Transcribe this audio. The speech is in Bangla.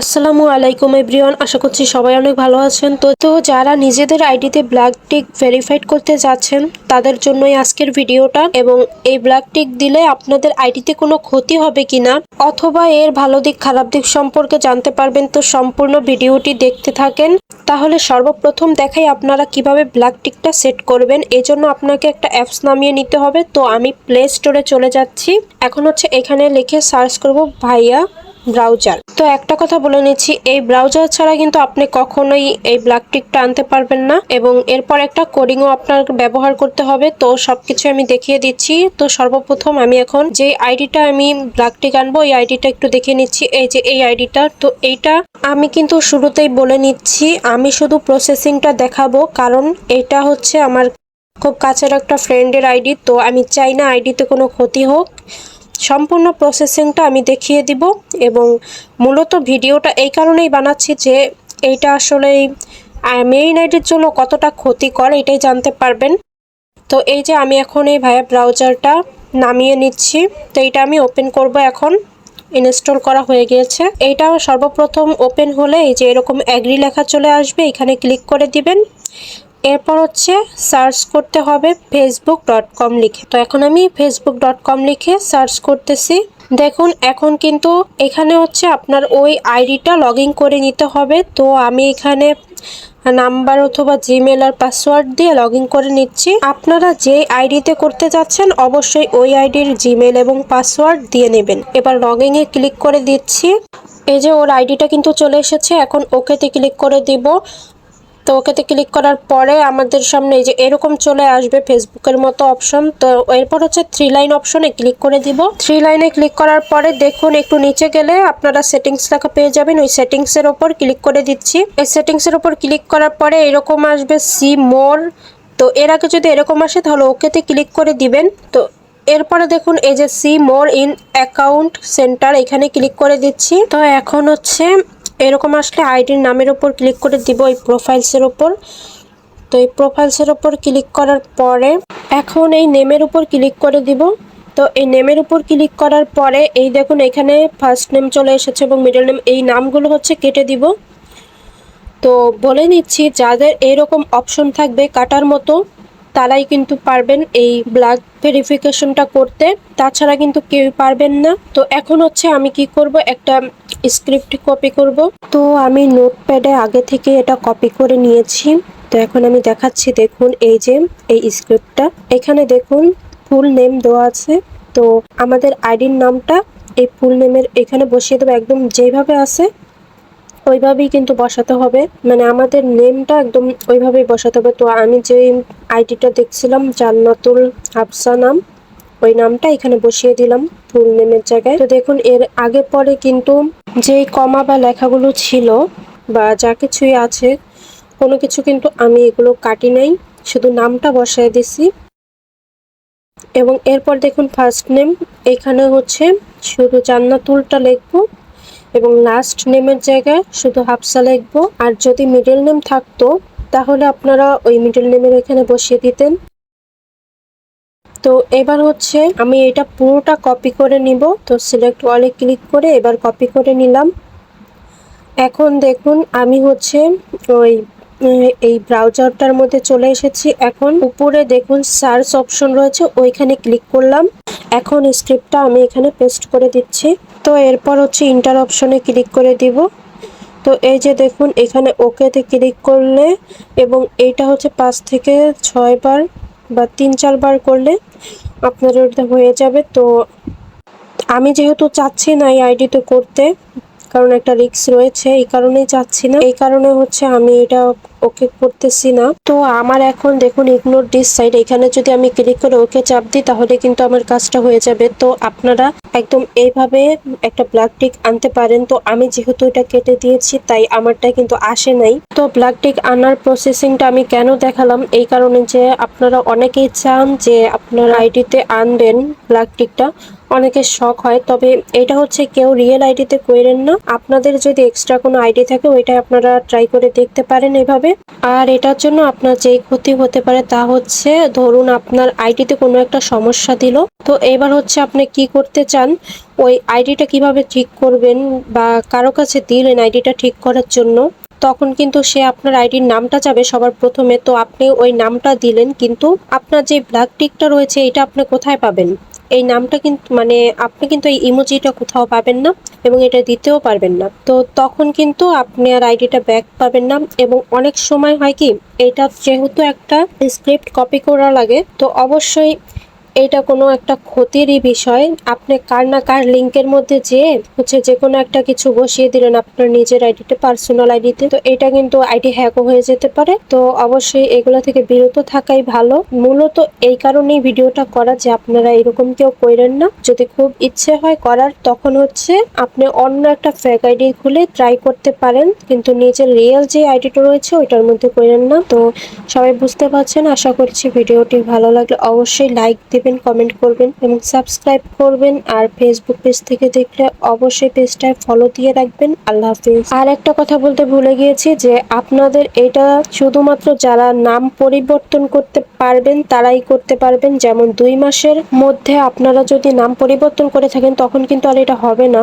আসসালামু আলাইকুম এভরিওয়ান, আশা করছি সবাই অনেক ভালো আছেন। তো তো যারা নিজেদের আইডিতে ব্ল্যাক টিক ভেরিফাইড করতে যাচ্ছেন, তাদের জন্যই আজকের ভিডিওটা এবং এই ব্ল্যাক টিক দিলে আপনাদের আইডিতে কোনো ক্ষতি হবে কিনা অথবা এর ভালো দিক, খারাপ দিক সম্পর্কে জানতে পারবেন, তো সম্পূর্ণ ভিডিওটি দেখতে থাকেন। তাহলে সর্বপ্রথম দেখাই আপনারা কীভাবে ব্ল্যাক টিকটা সেট করবেন। এজন্য আপনাকে একটা অ্যাপস নামিয়ে নিতে হবে। তো আমি প্লে স্টোরে চলে যাচ্ছি। এখন হচ্ছে এখানে লিখে সার্চ করব ভাইয়া। ব্রাউজার। তো একটা কথা বলে নিচ্ছি, এই ব্রাউজার ছাড়া কিন্তু আপনি কখনোই এই ব্ল্যাক টিকটা আনতে পারবেন না এবং এরপর একটা কোডিংও আপনার ব্যবহার করতে হবে। তো সবকিছু আমি দেখিয়ে দিচ্ছি। তো সর্বপ্রথম আমি এখন যে আইডিটা আমি ব্ল্যাক টিক আনব, এই আইডিটা একটু দেখে নিচ্ছি। এই যে এই আইডিটা, তো এইটা আমি কিন্তু শুরুতেই বলে নিচ্ছি, আমি শুধু প্রসেসিংটা দেখাবো। কারণ এটা হচ্ছে আমার খুব কাছের একটা ফ্রেন্ডের আইডি, তো আমি চাই না আইডিতে কোনো ক্ষতি হোক। সম্পূর্ণ প্রসেসিংটা আমি দেখিয়ে দিব এবং মূলত ভিডিওটা এই কারণেই বানাচ্ছি যে এইটা আসলে মেইন আইডির জন্য কতটা ক্ষতিকর এটাই জানতে পারবেন। তো এই যে আমি এখন এই ভাইয়া ব্রাউজারটা নামিয়ে নিচ্ছি। তো এইটা আমি ওপেন করব এখন। ইনস্টল করা হয়ে গিয়েছে। এইটা সর্বপ্রথম ওপেন হলে এই যে এরকম অ্যাগ্রি লেখা চলে আসবে, এখানে ক্লিক করে দিবেন। এরপর হচ্ছে সার্চ করতে হবে ফেসবুক ডট কম লিখে। তো এখন আমি ফেসবুক ডট কম লিখে সার্চ করতেছি। দেখুন, এখন কিন্তু এখানে হচ্ছে আপনার ওই আইডিটা লগ করে নিতে হবে। তো আমি এখানে নাম্বার অথবা জিমেল আর পাসওয়ার্ড দিয়ে লগ করে নিচ্ছি। আপনারা যে আইডিতে করতে যাচ্ছেন, অবশ্যই ওই আইডির জিমেল এবং পাসওয়ার্ড দিয়ে নেবেন। এবার লগ ইনে ক্লিক করে দিচ্ছি। এই যে ওর আইডিটা কিন্তু চলে এসেছে, এখন ওকেতে ক্লিক করে দিব। তো ওকেতে ক্লিক করার পরে আমাদের সামনে এই যে এরকম চলে আসবে ফেসবুকের মতো অপশন তো এরপর হচ্ছে থ্রি লাইন অপশনে ক্লিক করে দিব। থ্রি লাইনে ক্লিক করার পরে দেখুন একটু নিচে গেলে আপনারা সেটিংস লেখা পেয়ে যাবেন। ওই সেটিংসের ওপর ক্লিক করে দিচ্ছি। এই সেটিংসের ওপর ক্লিক করার পরে এরকম আসবে সি মোর তো এর আগে যদি এরকম আসে তাহলে ওকেতে ক্লিক করে দিবেন। তো এরপরে দেখুন এই যে see more in account center এখানে ক্লিক করে দিচ্ছি। তো এখন হচ্ছে এরকম আসলে আইডির নামের ওপর ক্লিক করে দিব এই প্রোফাইলসের ওপর তো এই প্রোফাইলসের ওপর ক্লিক করার পরে এখন এই নেমের উপর ক্লিক করে দিব। তো এই নেমের উপর ক্লিক করার পরে এই দেখুন এখানে ফার্স্ট নেম চলে এসেছে এবং মিডল নেম এই নামগুলো হচ্ছে কেটে দিব। তো বলে নিচ্ছি, যাদের এরকম অপশন থাকবে কাটার মতো, তারাই কিন্তু পারবেন এই ব্ল্যাক ভেরিফিকেশনটা করতে। তাছাড়া কিন্তু কেউই পারবেন না। তো এখন হচ্ছে আমি কি করব? একটা স্ক্রিপ্ট কপি করব। তো আমি নোটপ্যাডে আগে থেকে এটা কপি করে নিয়েছি। তো এখন আমি দেখাচ্ছি, দেখুন, এই যে, এই স্ক্রিপ্টটা এখানে দেখুন ফুল নেম দেওয়া আছে। তো আমাদের আইডির নামটা এই ফুল নেমের এখানে বসিয়ে দেবো। একদম যেভাবে আছে ওইভাবেই কিন্তু বসাতে হবে। মানে আমাদের নেমটা একদম ওইভাবেই বসাতে হবে। তো আমি যে আইডিটা দেখছিলাম, জান্নাতুল হাফসা নাম, ওই নামটা এখানে বসিয়ে দিলাম ফুল নেমের জায়গায়। তো দেখুন, এর আগে পরে কিন্তু যেই কমা বা লেখাগুলো ছিল বা যা কিছুই আছে, কোনো কিছু কিন্তু আমি এগুলো কাটি নাই। শুধু নামটা বসায় দিছি। এবং এরপর দেখুন ফার্স্ট নেম এখানে হচ্ছে শুধু জান্নাতুলটা লিখব। এবং লাস্ট নেমের জায়গায় শুধু হাফসা লিখব। আর যদি মিডল নেম থাকতো, তাহলে আপনারা ওই মিডল নেমের এখানে বসিয়ে দিতেন। তো এবার হচ্ছে আমি এটা পুরোটা কপি করে নিব। তো সিলেক্ট ওয়ালে ক্লিক করে এবার কপি করে নিলাম। এখন দেখুন, আমি হচ্ছে ওই, এই ব্রাউজারটার মধ্যে চলে এসেছি। এখন উপরে দেখুন সার্চ অপশন রয়েছে, ওইখানে ক্লিক করলাম। এখন স্ক্রিপ্টটা আমি এখানে পেস্ট করে দিচ্ছি। তো এরপর হচ্ছে ইন্টার অপশনে ক্লিক করে দিব। তো এই যে দেখুন, এখানে ওকেতে ক্লিক করলে এবং এইটা হচ্ছে পাঁচ থেকে ছয় বার বা তিন চারবার করলে আপনার ওটা হয়ে যাবে। তো আমি যেহেতু চাচ্ছি না এই আইডিতে করতে, কারণ একটা রিক্স রয়েছে, এই কারণেই চাচ্ছি না। এই কারণে হচ্ছে আমি এটা ওকে করতেছি না। তো আমার এখন দেখুন ইগনোর ডিস সাইড এখানে যদি আমি ক্লিক করে ওকে চাপ দিই, তাহলে কিন্তু আমার কাজটা হয়ে যাবে। তো আপনারা একদম এইভাবে একটা ব্ল্যাক টিক আনতে পারেন। তো আমি যেহেতু এটা কেটে দিয়েছি, তাই আমারটা কিন্তু আসে নাই। তো ব্ল্যাক টিক আনার প্রসেসিংটা আমি কেন দেখালাম? এই কারণে যে আপনারা অনেকেই চান যে আপনার আইডিতে আনবেন ব্ল্যাক টিকটা অনেকের শখ হয়, তবে এটা হচ্ছে কেউ রিয়েল আইডিতে করেন না। আপনাদের যদি এক্সট্রা কোনো আইডি থাকে ওইটা আপনারা ট্রাই করে দেখতে পারেন এভাবে। আর এটার জন্য আপনার যেই ক্ষতি হতে পারে তা হচ্ছে, ধরুন আপনার আইডিতে কোনো একটা সমস্যা দিল, তো এবার হচ্ছে আপনি কি করতে চান? ওই আইডিটা কীভাবে ঠিক করবেন বা কারও কাছে দিলেন আইডিটা ঠিক করার জন্য, তখন কিন্তু সে আপনার আইডির নামটা যাবে সবার প্রথমে। তো আপনি ওই নামটা দিলেন, কিন্তু আপনার যে ব্ল্যাক টিকটা রয়েছে, এটা আপনি কোথায় পাবেন? এই নামটা কিন্তু মানে আপনি কিন্তু এই ইমোজিটা কোথাও পাবেন না এবং এটা দিতেও পারবেন না। তো তখন কিন্তু আপনি আর আইডিটা ব্যাক পাবেন না এবং অনেক সময় হয় কি, এটা যেহেতু একটা স্ক্রিপ্ট কপি করা লাগে, তো অবশ্যই এটা কোনো একটা ক্ষতিরই বিষয়। আপনি কার না কার লিঙ্কের মধ্যে যেয়ে হচ্ছে যে কোনো একটা কিছু বসিয়ে দিলেন আপনার নিজের আইডিতে পার্সোনাল আইডিতে তো এটা কিন্তু আইডি হ্যাকও হয়ে যেতে পারে। তো অবশ্যই এগুলো থেকে বিরত থাকাই ভালো। মূলত এই কারণেই ভিডিওটা করা যে আপনারা এরকম কেউ করেন না। যদি খুব ইচ্ছে হয় করার, তখন হচ্ছে আপনি অন্য একটা ফেক আইডি খুলে ট্রাই করতে পারেন। কিন্তু নিজের রিয়েল যে আইডিটা রয়েছে, ওইটার মধ্যে করেন না। তো সবাই বুঝতে পারছেন, আশা করছি ভিডিওটি ভালো লাগলে অবশ্যই লাইক দিবেন। কমেন্ট করবেন এবং সাবস্ক্রাইব করবেন। আর ফেসবুক পেজ থেকে দেখলে অবশ্যই পেজটায় ফলো দিয়ে রাখবেন। আল্লাহ হাফিজ। আর একটা কথা বলতে ভুলে গিয়েছি যে, আপনাদের এটা শুধুমাত্র যারা নাম পরিবর্তন করতে পারবেন, তারাই করতে পারবেন। যেমন দুই মাসের মধ্যে আপনারা যদি নাম পরিবর্তন করে থাকেন, তখন কিন্তু আর এটা হবে না।